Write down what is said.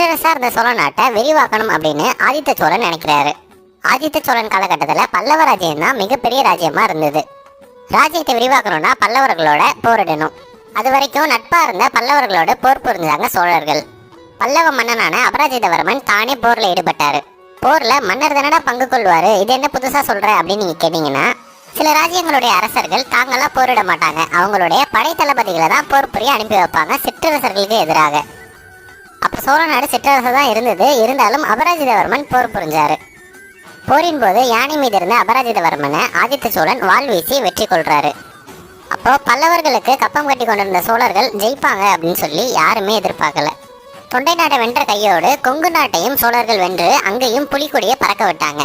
சிற்றரசா இருந்த சோழ நாட்டை விரிவாக்கணும் அப்படின்னு ஆதித்த சோழன் நினைக்கிறாரு. ஆதித்த சோழன் காலகட்டத்தில் பல்லவ ராஜ்யம் தான் மிகப்பெரிய ராஜ்யமாக இருந்தது. ராஜ்யத்தை விரிவாக்கணும்னா பல்லவர்களோட போரிடணும். அது வரைக்கும் நட்பாக இருந்த பல்லவர்களோட போர் புரிஞ்சாங்க சோழர்கள். பல்லவ மன்னனான அபராஜிதவர்மன் தானே போரில் ஈடுபட்டார். போரில் மன்னர் தானடா பங்கு கொள்வார்? இது என்ன புதுசாக சொல்கிற அப்படின்னு நீங்கள் கேட்டீங்கன்னா சில ராஜ்யங்களுடைய அரசர்கள் தாங்களாக போரிட மாட்டாங்க. அவங்களுடைய படை தளபதிகளை தான் போர் புரிய அனுப்பி வைப்பாங்க சிற்றரசர்களுக்கு எதிராக. அப்போ சோழ நாடு சிற்றரசு தான் இருந்தது. இருந்தாலும் அபராஜிதவர்மன் போர் புரிஞ்சாரு. போரின் போது யானை மீது இருந்த அபராஜிதவர்மனை ஆதித்த சோழன் வாள் வீசி வெற்றி கொள்றாரு. அப்போ பல்லவர்களுக்கு கப்பம் கட்டி கொண்டிருந்த சோழர்கள் ஜெயிப்பாங்க அப்படின்னு சொல்லி யாருமே எதிர்பார்க்கல. தொண்டை நாட்டை வென்ற கையோடு கொங்கு நாட்டையும் சோழர்கள் வென்று அங்கேயும் புலிக்கொடியை பறக்க விட்டாங்க.